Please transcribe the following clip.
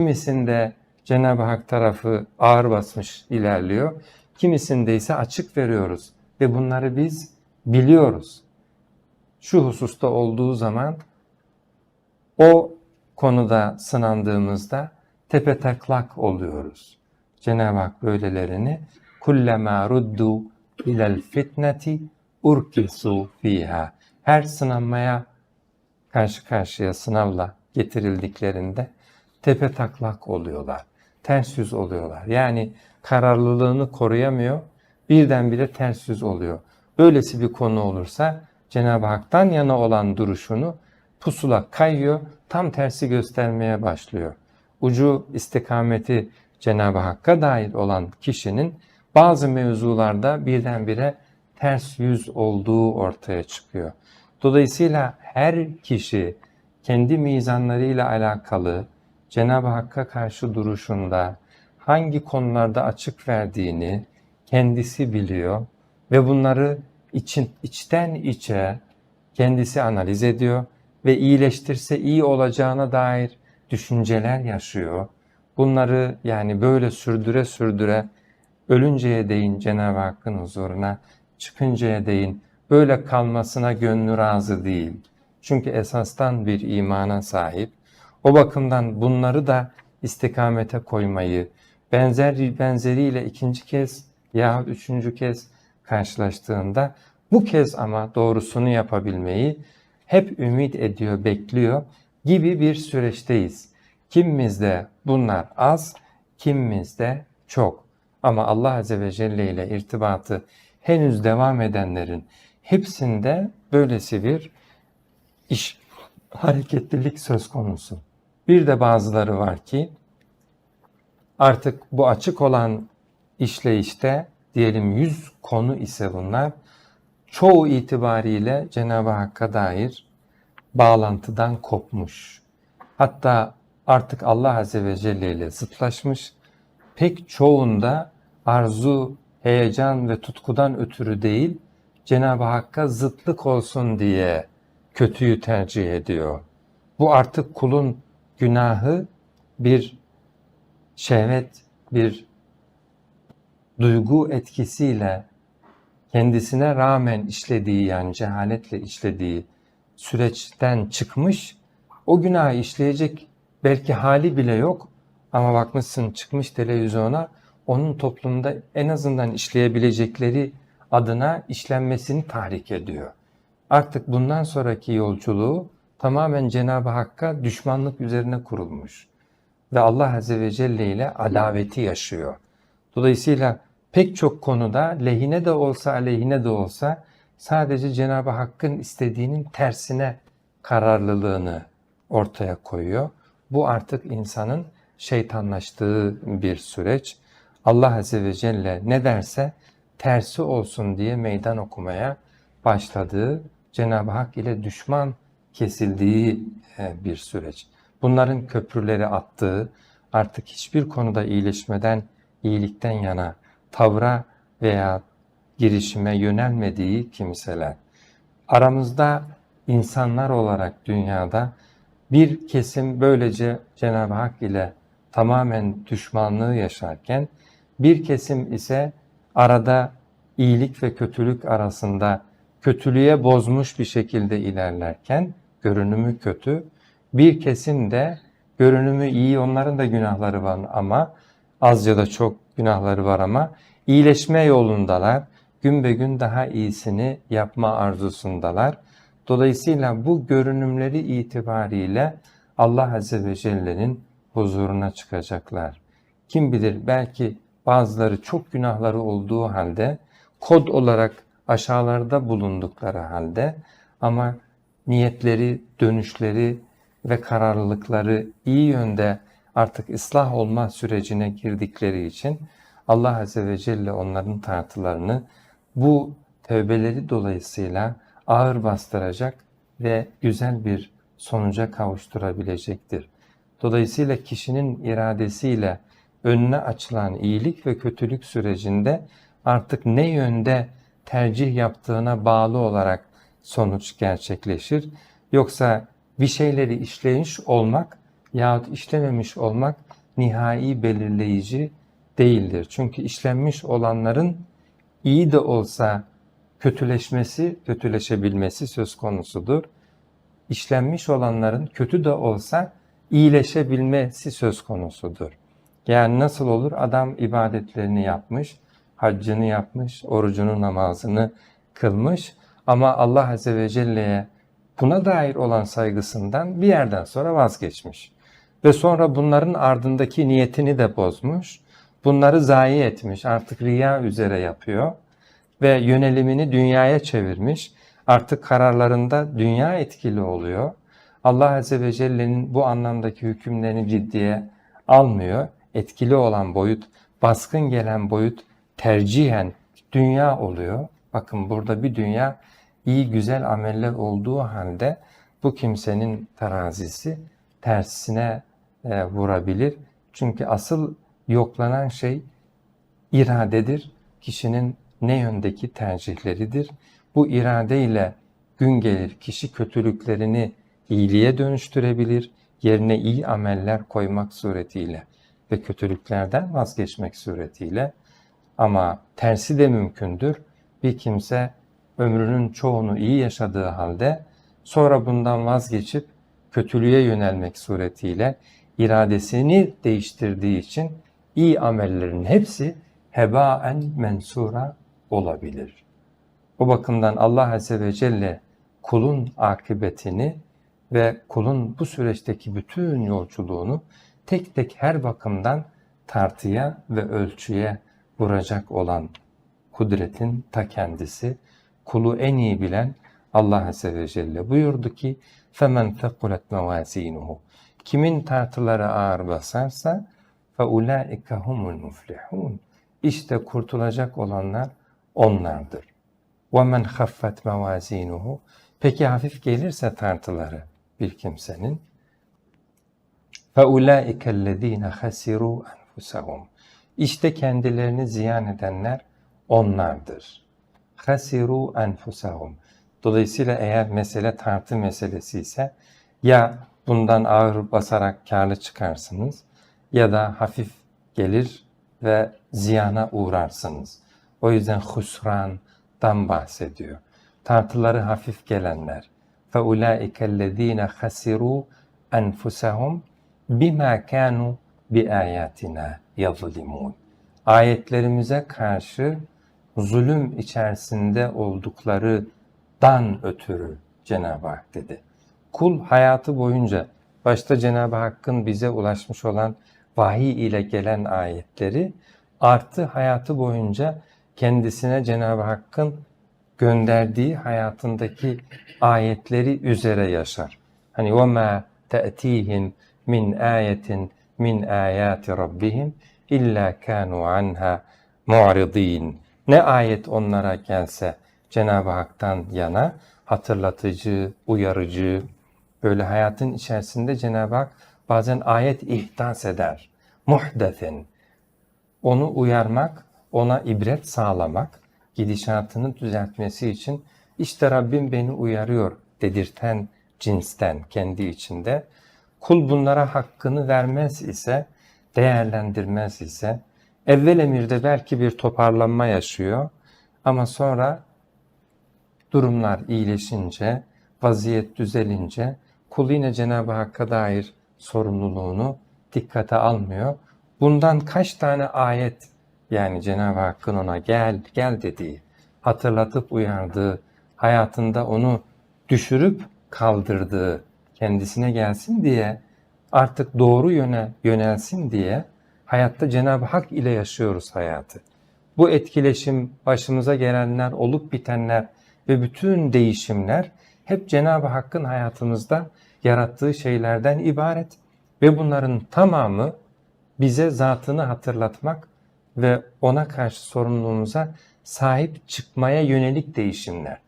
Kimisinde Cenab-ı Hak tarafı ağır basmış ilerliyor. Kimisinde ise açık veriyoruz ve bunları biz biliyoruz. Şu hususta olduğu zaman o konuda sınandığımızda tepe taklak oluyoruz. Cenab-ı Hak böylelerini kullema ruddu ilel fitneti urkisu fiha. Her sınanmaya karşı karşıya sınavla getirildiklerinde tepe taklak oluyorlar. Ters yüz oluyorlar. Yani kararlılığını koruyamıyor. Birdenbire ters yüz oluyor. Böylesi bir konu olursa Cenab-ı Hak'tan yana olan duruşunu pusula kayıyor, tam tersi göstermeye başlıyor. Ucu istikameti Cenab-ı Hakk'a dair olan kişinin bazı mevzularda birdenbire ters yüz olduğu ortaya çıkıyor. Dolayısıyla her kişi kendi mizanlarıyla alakalı Cenab-ı Hakk'a karşı duruşunda hangi konularda açık verdiğini kendisi biliyor ve bunları için, içten içe kendisi analiz ediyor ve iyileştirse iyi olacağına dair düşünceler yaşıyor. Bunları yani böyle sürdüre sürdüre ölünceye değin Cenab-ı Hakk'ın huzuruna çıkıncaya değin böyle kalmasına gönlü razı değil. Çünkü esastan bir imana sahip. O bakımdan bunları da istikamete koymayı, benzer benzeriyle ikinci kez yahut üçüncü kez karşılaştığında bu kez ama doğrusunu yapabilmeyi hep ümit ediyor, bekliyor gibi bir süreçteyiz. Kimimizde bunlar az, kimimizde çok. Ama Allah Azze ve Celle ile irtibatı henüz devam edenlerin hepsinde böylesi bir iş, hareketlilik söz konusu. Bir de bazıları var ki artık bu açık olan işleyişte diyelim 100 konu ise bunlar çoğu itibariyle Cenab-ı Hakk'a dair bağlantıdan kopmuş. Hatta artık Allah Azze ve Celle ile zıtlaşmış. Pek çoğunda arzu, heyecan ve tutkudan ötürü değil, Cenab-ı Hakk'a zıtlık olsun diye kötüyü tercih ediyor. Bu artık kulun günahı bir şehvet, bir duygu etkisiyle kendisine rağmen işlediği yani cehaletle işlediği süreçten çıkmış, o günahı işleyecek belki hali bile yok ama bakmışsın çıkmış televizyona onun toplumda en azından işleyebilecekleri adına işlenmesini tahrik ediyor. Artık bundan sonraki yolculuğu tamamen Cenab-ı Hakk'a düşmanlık üzerine kurulmuş ve Allah Azze ve Celle ile adaveti yaşıyor. Dolayısıyla pek çok konuda lehine de olsa aleyhine de olsa sadece Cenab-ı Hakk'ın istediğinin tersine kararlılığını ortaya koyuyor. Bu artık insanın şeytanlaştığı bir süreç. Allah Azze ve Celle ne derse tersi olsun diye meydan okumaya başladığı, Cenab-ı Hak ile düşman kesildiği e, bir süreç. Bunların köprüleri attığı, artık hiçbir konuda iyileşmeden, iyilikten yana tavra veya girişime yönelmediği kimseler. Aramızda insanlar olarak dünyada bir kesim böylece Cenab-ı Hak ile tamamen düşmanlığı yaşarken bir kesim ise arada iyilik ve kötülük arasında kötülüğe bozmuş bir şekilde ilerlerken görünümü kötü. Bir kesim de görünümü iyi onların da günahları var ama az ya da çok günahları var ama iyileşme yolundalar. Gün be gün daha iyisini yapma arzusundalar. Dolayısıyla bu görünümleri itibariyle Allah Azze ve Celle'nin huzuruna çıkacaklar. Kim bilir belki bazıları çok günahları olduğu halde kod olarak aşağılarda bulundukları halde ama niyetleri, dönüşleri ve kararlılıkları iyi yönde artık ıslah olma sürecine girdikleri için Allah Azze ve Celle onların tartılarını bu tevbeleri dolayısıyla ağır bastıracak ve güzel bir sonuca kavuşturabilecektir. Dolayısıyla kişinin iradesiyle önüne açılan iyilik ve kötülük sürecinde artık ne yönde tercih yaptığına bağlı olarak sonuç gerçekleşir. Yoksa bir şeyleri işlemiş olmak yahut işlememiş olmak nihai belirleyici değildir. Çünkü işlenmiş olanların iyi de olsa kötüleşmesi, kötüleşebilmesi söz konusudur. İşlenmiş olanların kötü de olsa iyileşebilmesi söz konusudur. Yani nasıl olur? Adam ibadetlerini yapmış, haccını yapmış, orucunu, namazını kılmış ama Allah Azze ve Celle'ye buna dair olan saygısından bir yerden sonra vazgeçmiş. Ve sonra bunların ardındaki niyetini de bozmuş. Bunları zayi etmiş. Artık riya üzere yapıyor. Ve yönelimini dünyaya çevirmiş. Artık kararlarında dünya etkili oluyor. Allah Azze ve Celle'nin bu anlamdaki hükümlerini ciddiye almıyor. Etkili olan boyut, baskın gelen boyut tercihen dünya oluyor. Bakın burada bir dünya iyi güzel ameller olduğu halde bu kimsenin terazisi tersine e, vurabilir. Çünkü asıl yoklanan şey iradedir. Kişinin ne yöndeki tercihleridir. Bu iradeyle gün gelir kişi kötülüklerini iyiliğe dönüştürebilir. Yerine iyi ameller koymak suretiyle ve kötülüklerden vazgeçmek suretiyle ama tersi de mümkündür. Bir kimse ömrünün çoğunu iyi yaşadığı halde sonra bundan vazgeçip kötülüğe yönelmek suretiyle iradesini değiştirdiği için iyi amellerin hepsi hebaen mensura olabilir. O bakımdan Allah Azze ve Celle kulun akıbetini ve kulun bu süreçteki bütün yolculuğunu tek tek her bakımdan tartıya ve ölçüye vuracak olan kudretin ta kendisi, kulu en iyi bilen Allah Azze ve Celle buyurdu ki فَمَنْ ثَقُلَتْ مَوَازِينُهُ Kimin tartıları ağır basarsa فَاُولَٰئِكَ هُمُ الْمُفْلِحُونَ İşte kurtulacak olanlar onlardır. وَمَنْ خَفَّتْ مَوَازِينُهُ Peki hafif gelirse tartıları bir kimsenin فَاُولَٰئِكَ الَّذ۪ينَ خَسِرُوا أَنْفُسَهُمْ İşte kendilerini ziyan edenler onlardır. خَسِرُوا أَنْفُسَهُمْ Dolayısıyla eğer mesele tartı meselesi ise ya bundan ağır basarak karlı çıkarsınız ya da hafif gelir ve ziyana uğrarsınız. O yüzden husrandan bahsediyor. Tartıları hafif gelenler. فَاُولَٰئِكَ الَّذ۪ينَ خَسِرُوا أَنْفُسَهُمْ بِمَا كَانُوا بِآيَاتِنَا يَظْلِمُونَ Ayetlerimize karşı zulüm içerisinde olduklarından ötürü Cenab-ı Hak dedi. Kul hayatı boyunca başta Cenab-ı Hakk'ın bize ulaşmış olan vahiy ile gelen ayetleri artı hayatı boyunca kendisine Cenab-ı Hakk'ın gönderdiği hayatındaki ayetleri üzere yaşar. Hani وَمَا تَأْتِيهِمْ min ayetin min ayati rabbihim illa kanu anha mu'ridin. Ne ayet onlara gelse Cenab-ı Hak'tan yana hatırlatıcı, uyarıcı, böyle hayatın içerisinde Cenab-ı Hak bazen ayet ihdas eder. Muhdethin. Onu uyarmak, ona ibret sağlamak, gidişatını düzeltmesi için işte Rabbim beni uyarıyor dedirten cinsten kendi içinde. Kul bunlara hakkını vermez ise, değerlendirmez ise, evvel emirde belki bir toparlanma yaşıyor ama sonra durumlar iyileşince, vaziyet düzelince kul yine Cenab-ı Hakk'a dair sorumluluğunu dikkate almıyor. Bundan kaç tane ayet yani Cenab-ı Hakk'ın ona gel gel dediği, hatırlatıp uyardığı, hayatında onu düşürüp kaldırdığı, kendisine gelsin diye artık doğru yöne yönelsin diye hayatta Cenab-ı Hak ile yaşıyoruz hayatı. Bu etkileşim, başımıza gelenler, olup bitenler ve bütün değişimler hep Cenab-ı Hakk'ın hayatımızda yarattığı şeylerden ibaret ve bunların tamamı bize zatını hatırlatmak ve ona karşı sorumluluğumuza sahip çıkmaya yönelik değişimler.